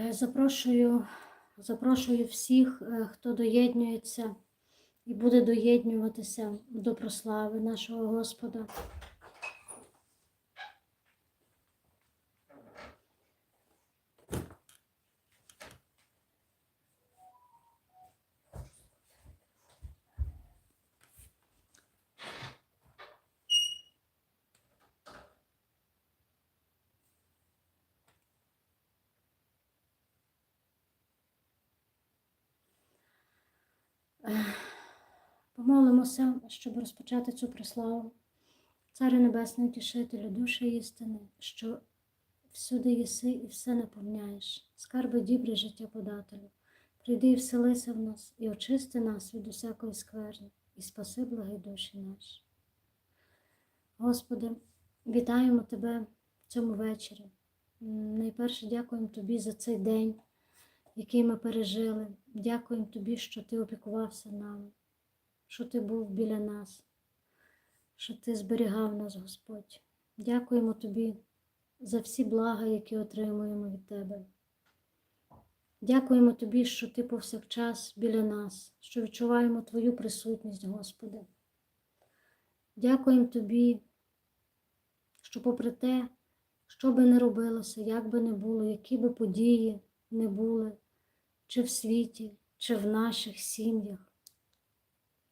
Е, Запрошую, запрошую всіх, е, хто доєднується і буде доєднуватися до прослави нашого Господа. Помолимося, щоб розпочати цю прославу. Царю Небесний Утішителю, душі істини, що всюди єси і все наповняєш, скарби дібрі життя подателю. Прийди і вселися в нас, і очисти нас від усякої скверни, і спаси благі душі наші. Господи, вітаємо Тебе в цьому вечорі. Найперше дякуємо Тобі за цей день, який ми пережили. Дякуємо Тобі, що Ти опікувався нами, що Ти був біля нас, що Ти зберігав нас, Господь. Дякуємо Тобі за всі блага, які отримуємо від Тебе. Дякуємо Тобі, що Ти повсякчас біля нас, що відчуваємо Твою присутність, Господи. Дякуємо Тобі, що попри те, що би не робилося, як би не було, які би події не були, чи в світі, чи в наших сім'ях,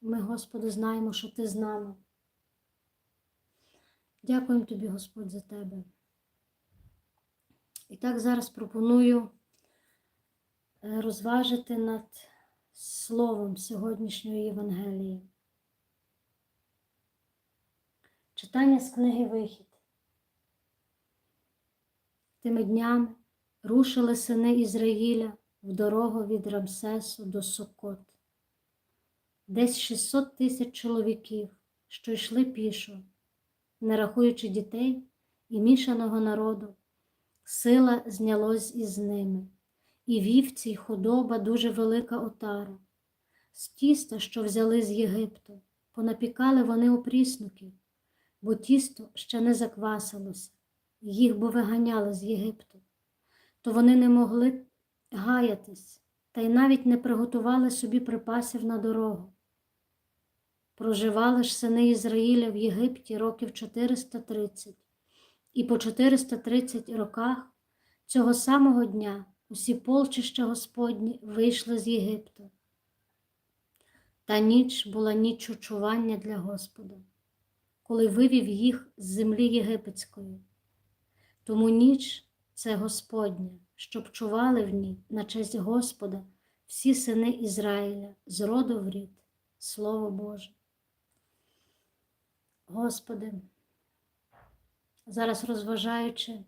ми, Господи, знаємо, що Ти з нами. Дякуємо Тобі, Господь, за Тебе. І так зараз пропоную е, розважити над словом сьогоднішньої Євангелії. Читання з книги Вихід. Тими днями рушили сини Ізраїля в дорогу від Рамсесу до Сокот. Десь 600 тисяч чоловіків, що йшли пішо, не рахуючи дітей і мішаного народу, сила знялось із ними, і вівці й худоба дуже велика отара. З тіста, що взяли з Єгипту, понапікали вони опріснуків, бо тісто ще не заквасилося, їх бо виганяли з Єгипту, то вони не могли гаятись та й навіть не приготували собі припасів на дорогу. Проживали ж сини Ізраїля в Єгипті років 430, і по 430 роках цього самого дня усі полчища Господні вийшли з Єгипту. Та ніч була ніч очування для Господа, коли вивів їх з землі єгипетської. Тому ніч це Господня, щоб чували в ній на честь Господа всі сини Ізраїля з роду в рід, Слово Боже. Господи, зараз розважаючи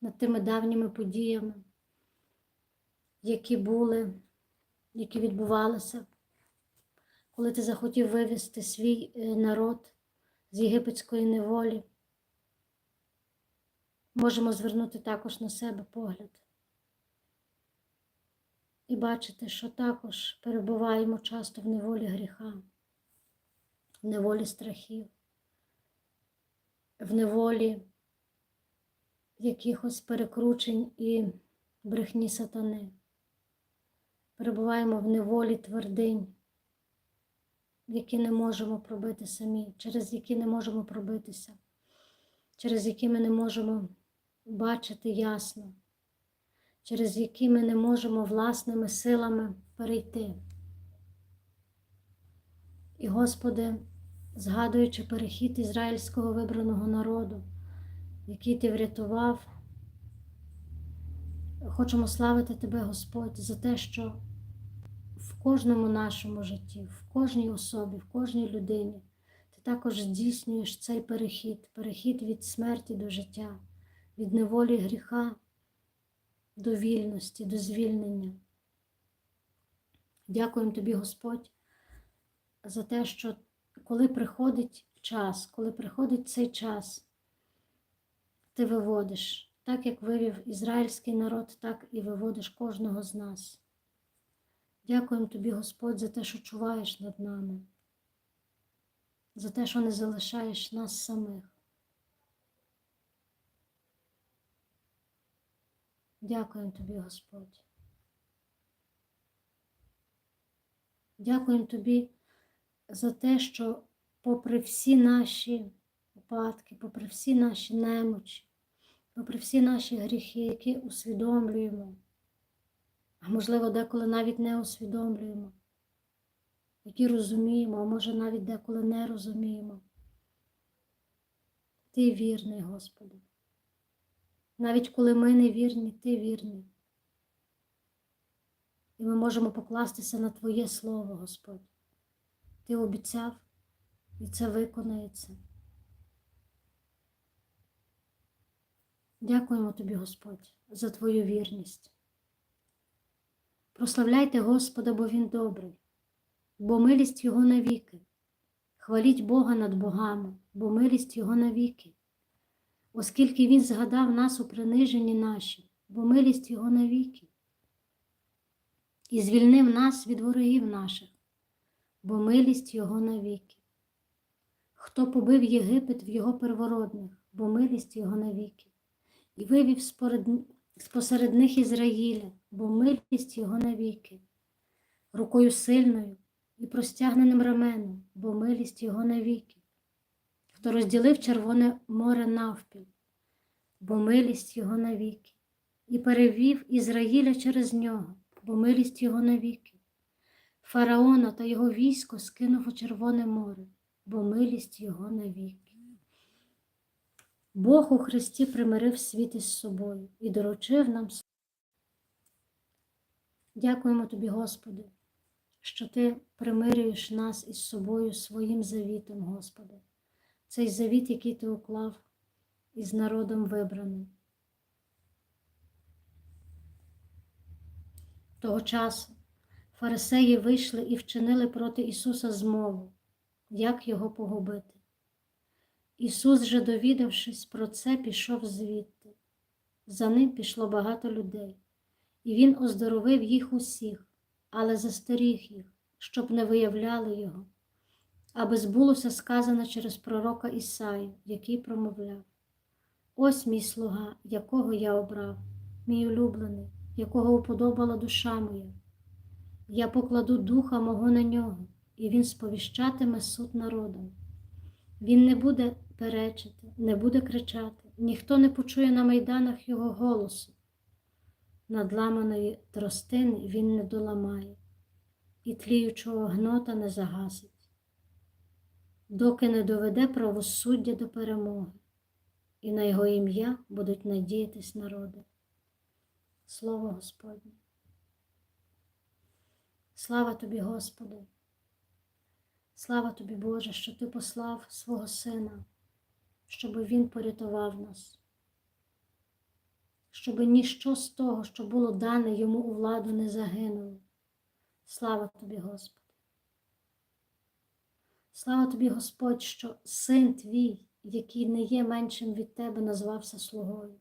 над тими давніми подіями, які були, які відбувалися, коли ти захотів вивести свій е, народ з єгипетської неволі, можемо звернути також на себе погляд і бачити, що також перебуваємо часто в неволі гріха, в неволі страхів, в неволі якихось перекручень і брехні сатани. Перебуваємо в неволі твердинь, які не можемо пробити самі, через які не можемо пробитися, через які ми не можемо бачити ясно, через які ми не можемо власними силами перейти. І, Господи, згадуючи перехід ізраїльського вибраного народу, який ти врятував, хочемо славити Тебе, Господь, за те, що в кожному нашому житті, в кожній особі, в кожній людині ти також здійснюєш цей перехід, перехід від смерті до життя, від неволі гріха до вільності, до звільнення. Дякуємо тобі, Господь, за те, що коли приходить час, коли приходить цей час, ти виводиш, так як вивів ізраїльський народ, так і виводиш кожного з нас. Дякуємо тобі, Господь, за те, що чуваєш над нами, за те, що не залишаєш нас самих. Дякуємо тобі, Господь. Дякуємо тобі за те, що попри всі наші випадки, попри всі наші немочі, попри всі наші гріхи, які усвідомлюємо, а можливо, деколи навіть не усвідомлюємо, які розуміємо, а може навіть деколи не розуміємо. Ти вірний, Господи. Навіть коли ми не вірні, ти вірний. І ми можемо покластися на Твоє Слово, Господь. Ти обіцяв, і це виконається. Дякуємо тобі, Господь, за Твою вірність. Прославляйте Господа, бо Він добрий, бо милість Його навіки. Хваліть Бога над богами, бо милість Його навіки. Оскільки Він згадав нас у приниженні наші, бо милість Його навіки. І звільнив нас від ворогів наших, бо милість Його навіки. Хто побив Єгипет в його первородних, бо милість Його навіки, і вивів спосеред них Ізраїля, бо милість Його навіки, рукою сильною і простягненим раменом, бо милість Його навіки, хто розділив Червоне море навпіл, бо милість Його навіки, і перевів Ізраїля через нього, бо милість Його навіки. Фараона та його військо скинув у Червоне море, бо милість Його навіки. Бог у Христі примирив світ із собою і доручив нам. Дякуємо тобі, Господи, що Ти примирюєш нас із собою своїм завітом, Господи, цей завіт, який Ти уклав із народом вибраним. Того часу фарисеї вийшли і вчинили проти Ісуса змову, як його погубити. Ісус же, довідавшись про це, пішов звідти. За ним пішло багато людей, і Він оздоровив їх усіх, але застеріг їх, щоб не виявляли Його, аби збулося сказане через пророка Ісаю, який промовляв: Ось мій слуга, якого я обрав, мій улюблений, якого уподобала душа моя. Я покладу духа мого на нього, і він сповіщатиме суд народом. Він не буде перечити, не буде кричати, ніхто не почує на майданах його голосу. Надламаної тростини він не доламає, і тліючого гнота не загасить, доки не доведе правосуддя до перемоги, і на його ім'я будуть надіятись народи. Слово Господнє. Слава тобі, Господи! Слава тобі, Боже, що Ти послав свого Сина, щоб Він порятував нас, щоб ніщо з того, що було дане йому у владу, не загинуло. Слава тобі, Господи! Слава тобі, Господь, що син твій, який не є меншим від Тебе, назвався слугою.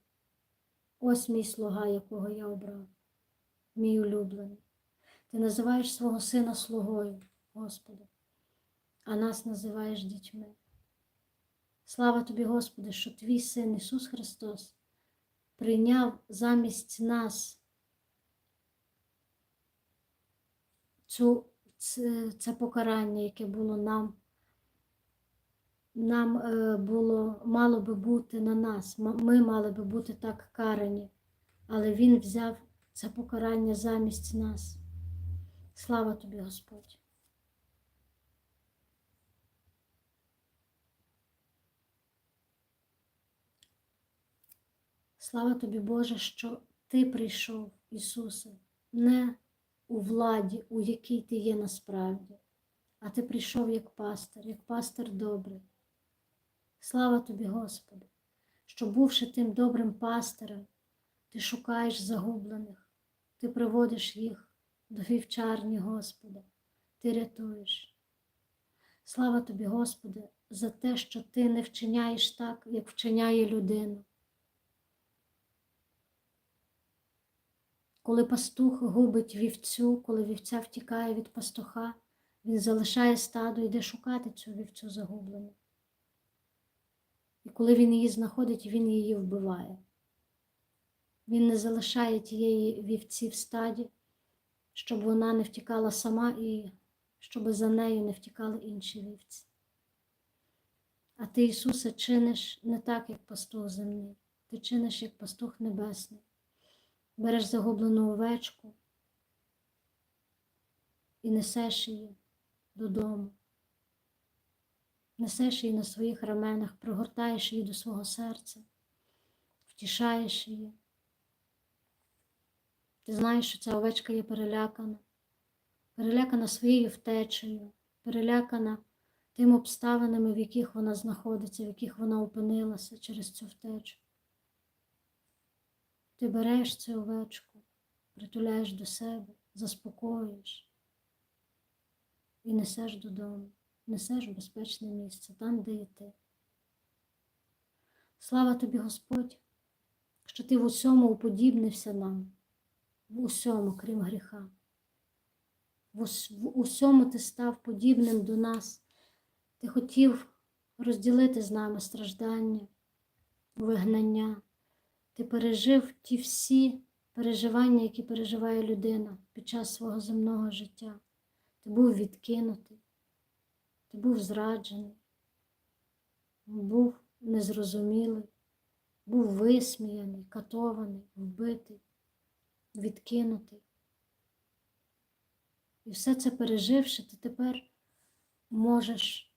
Ось мій слуга, якого я обрав, мій улюблений. Ти називаєш свого сина слугою, Господи, а нас називаєш дітьми. Слава тобі, Господи, що твій син Ісус Христос прийняв замість нас цю, це, це покарання, яке було нам, нам е, було, мало би бути на нас. Ми мали би бути так карані, але Він взяв це покарання замість нас. Слава тобі, Господь. Слава тобі, Боже, що Ти прийшов, Ісусе, не у владі, у якій ти є насправді, а ти прийшов як пастир, як пастир добрий. Слава тобі, Господи, що, бувши тим добрим пастирем, ти шукаєш загублених, ти приводиш їх до вівчарні, Господа, ти рятуєш. Слава тобі, Господи, за те, що ти не вчиняєш так, як вчиняє людина. Коли пастух губить вівцю, коли вівця втікає від пастуха, він залишає стадо і йде шукати цю вівцю загублену. І коли він її знаходить, він її вбиває. Він не залишає тієї вівці в стаді, щоб вона не втікала сама і щоб за нею не втікали інші вівці. А ти, Ісусе, чиниш не так, як пастух земний, ти чиниш як пастух небесний. Береш загублену овечку і несеш її додому, несеш її на своїх раменах, пригортаєш її до свого серця, втішаєш її. Ти знаєш, що ця овечка є перелякана, перелякана своєю втечею, перелякана тими обставинами, в яких вона знаходиться, в яких вона опинилася через цю втечу. Ти береш цю овечку, притуляєш до себе, заспокоюєш і несеш додому, несеш в безпечне місце, там, де і ти. Слава тобі, Господь, що ти в усьому уподібнився нам, в усьому, крім гріха. В усьому ти став подібним до нас. Ти хотів розділити з нами страждання, вигнання. Ти пережив ті всі переживання, які переживає людина під час свого земного життя. Ти був відкинутий, ти був зраджений, був незрозумілий, був висміяний, катований, вбитий, відкинутий. І все це переживши, ти тепер можеш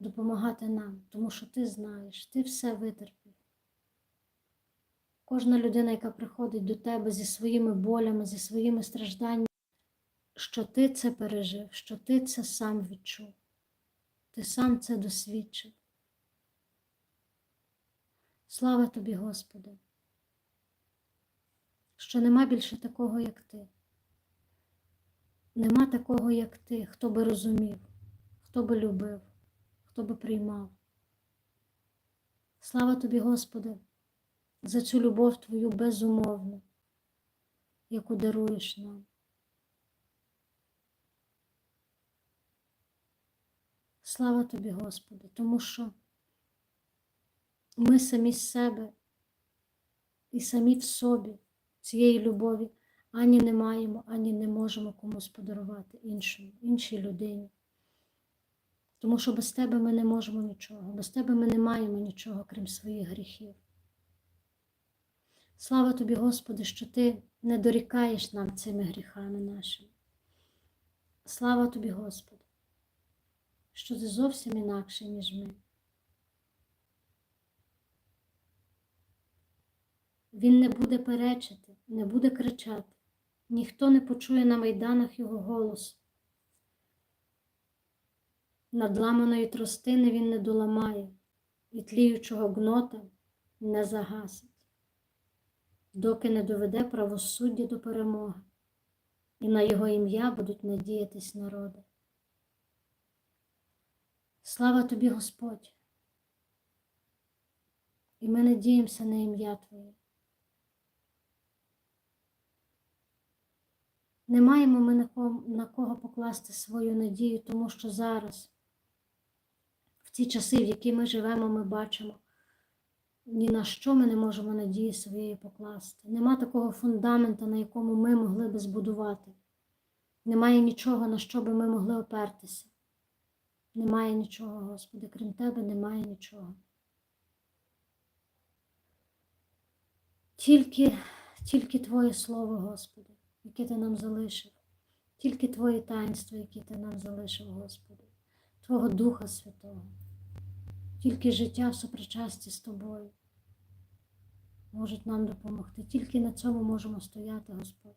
допомагати нам, тому що ти знаєш, ти все витерпів. Кожна людина, яка приходить до тебе зі своїми болями, зі своїми стражданнями, що ти це пережив, що ти це сам відчув, ти сам це досвідчив. Слава тобі, Господи, що нема більше такого, як ти. Нема такого, як ти, хто би розумів, хто би любив, хто би приймав. Слава тобі, Господи, за цю любов Твою безумовну, яку даруєш нам. Слава тобі, Господи, тому що ми самі з себе і самі в собі цієї любові ані не маємо, ані не можемо комусь подарувати іншому, іншій людині. Тому що без тебе ми не можемо нічого, без тебе ми не маємо нічого, крім своїх гріхів. Слава тобі, Господи, що Ти не дорікаєш нам цими гріхами нашими. Слава тобі, Господи, що ти зовсім інакший, ніж ми. Він не буде перечити, не буде кричати, ніхто не почує на майданах його голосу. Надламаної тростини він не доламає, і тліючого гнота не загасить, доки не доведе правосуддя до перемоги, і на його ім'я будуть надіятись народи. Слава тобі, Господь! І ми надіємося на ім'я Твоє. Не маємо ми на кого, на кого покласти свою надію, тому що зараз, в ці часи, в які ми живемо, ми бачимо, ні на що ми не можемо надії своєї покласти. Нема такого фундамента, на якому ми могли би збудувати. Немає нічого, на що би ми могли опертися. Немає нічого, Господи, крім Тебе, немає нічого. Тільки, тільки Твоє Слово, Господи яке ти нам залишив, тільки Твої таїнства, які ти нам залишив, Господи, Твого Духа Святого, тільки життя в сопричасті з Тобою можуть нам допомогти. Тільки на цьому можемо стояти, Господь.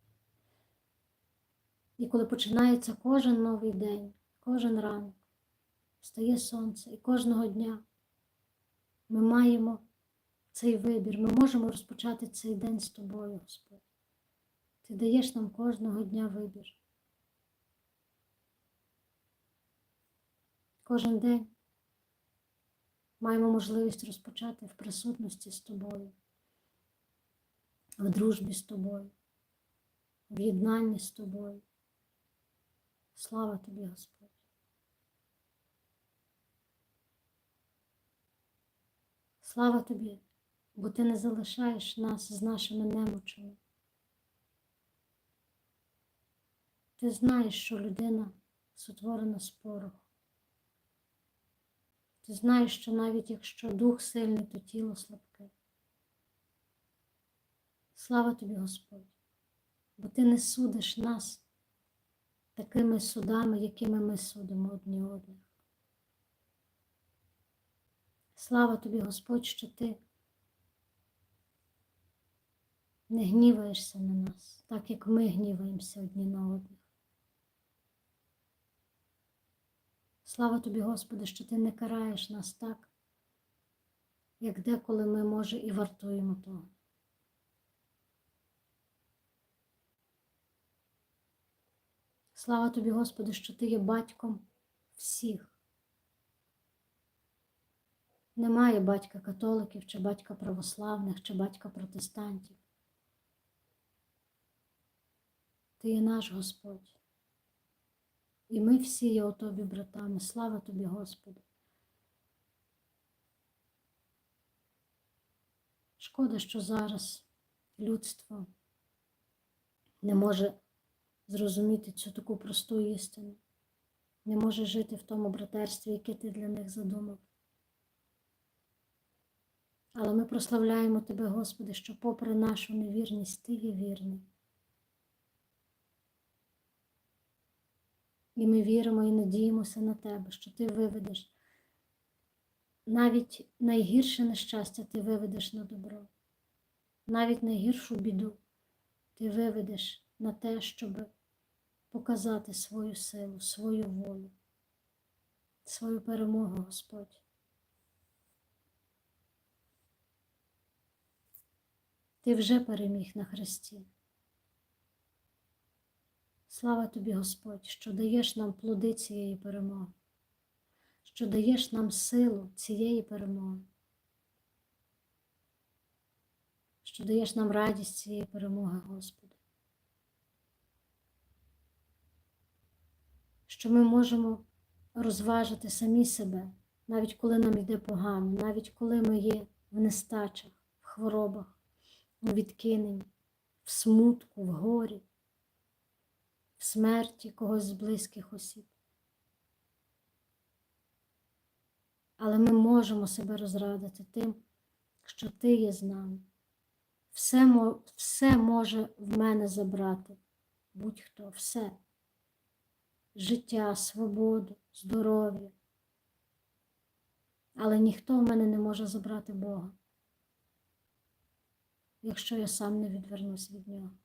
І коли починається кожен новий день, кожен ранок, стає сонце, і кожного дня ми маємо цей вибір, ми можемо розпочати цей день з тобою, Господь. Ти даєш нам кожного дня вибір. Кожен день маємо можливість розпочати в присутності з тобою, в дружбі з тобою, в єднанні з тобою. Слава тобі, Господь. Слава тобі, бо Ти не залишаєш нас з нашими немочами. Ти знаєш, що людина сотворена з пороху. Ти знаєш, що навіть якщо дух сильний, то тіло слабке. Слава тобі, Господь, бо Ти не судиш нас такими судами, якими ми судимо одні одних. Слава тобі, Господь, що ти не гніваєшся на нас, так як ми гніваємося одні на одних. Слава тобі, Господи, що ти не караєш нас так, як деколи ми, може, і вартуємо того. Слава тобі, Господи, що ти є батьком всіх. Немає батька католиків, чи батька православних, чи батька протестантів. Ти є наш Господь. І ми всі є у тобі, братами. Слава тобі, Господи. Шкода, що зараз людство не може зрозуміти цю таку просту істину, не може жити в тому братерстві, яке ти для них задумав. Але ми прославляємо Тебе, Господи, що попри нашу невірність Ти є вірний. І ми віримо і надіємося на Тебе, що Ти виведеш. Навіть найгірше нещастя Ти виведеш на добро, навіть найгіршу біду Ти виведеш на те, щоб показати свою силу, свою волю, свою перемогу, Господь. Ти вже переміг на Христі. Слава тобі, Господь, що даєш нам плоди цієї перемоги, що даєш нам силу цієї перемоги, що даєш нам радість цієї перемоги, Господи. Що ми можемо розважити самі себе, навіть коли нам йде погано, навіть коли ми є в нестачах, в хворобах, у відкиненні, в смутку, в горі смерті когось з близьких осіб. Але ми можемо себе розрадити тим, що ти є з нами. Все, все може в мене забрати, будь-хто, все. Життя, свободу, здоров'я. Але ніхто в мене не може забрати Бога, якщо я сам не відвернусь від нього.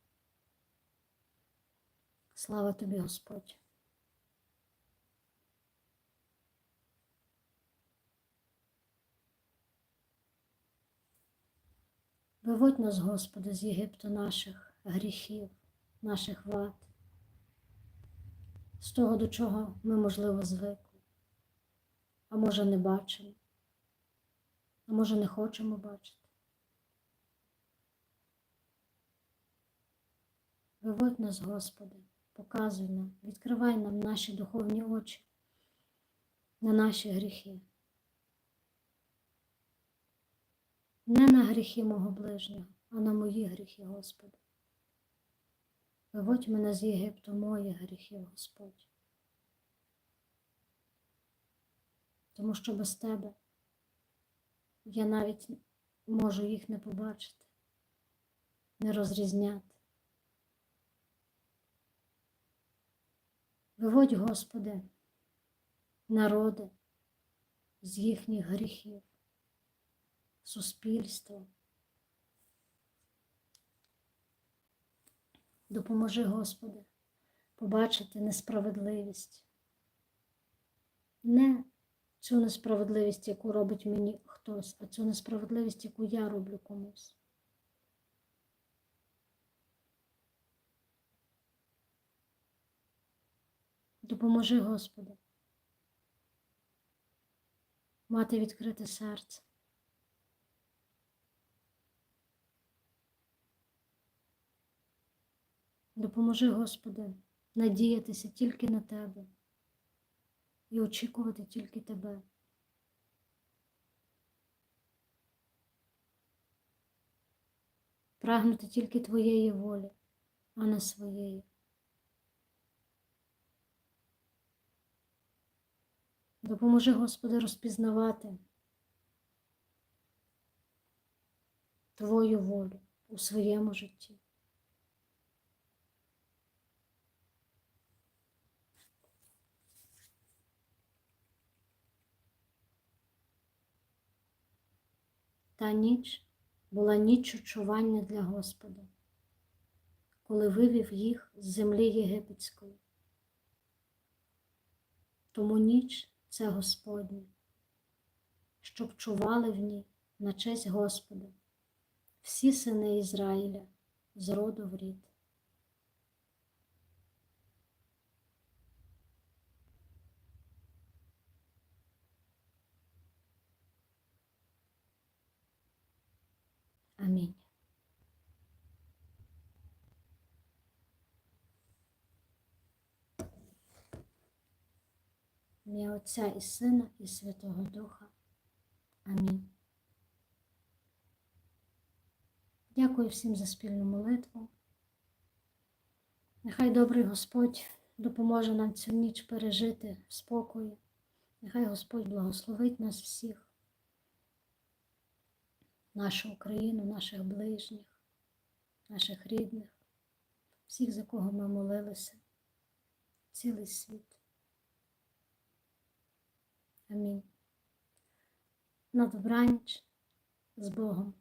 Слава тобі, Господь. Виводь нас, Господи, з Єгипту наших гріхів, наших вад, з того, до чого ми, можливо, звикли, а може, не бачимо, а може, не хочемо бачити. Виводь нас, Господи показуй нам, відкривай нам наші духовні очі на наші гріхи. Не на гріхи мого ближнього, а на мої гріхи, Господи. Виводь мене з Єгипту мої гріхи, Господь. Тому що без Тебе я навіть можу їх не побачити, не розрізняти. Виводь, Господи, народи з їхніх гріхів, суспільство. Допоможи, Господи, побачити несправедливість. Не цю несправедливість, яку робить мені хтось, а цю несправедливість, яку я роблю комусь. Допоможи, Господи, мати відкрите серце. Допоможи, Господи, надіятися тільки на Тебе і очікувати тільки Тебе. прагнути тільки Твоєї волі, а не своєї. Допоможи, Господи, розпізнавати Твою волю у своєму житті. Та ніч була ніч очування для Господа, коли вивів їх з землі єгипетської. Тому ніч це Господня, щоб чували в ній на честь Господа всі сини Ізраїля з роду в рід. Амінь. Ім'я Отця і Сина, і Святого Духа. Амінь. Дякую всім за спільну молитву. Нехай добрий Господь допоможе нам цю ніч пережити в спокої. Нехай Господь благословить нас всіх, нашу Україну, наших ближніх, наших рідних, всіх, за кого ми молилися, цілий світ. Амінь. На добраніч з Богом.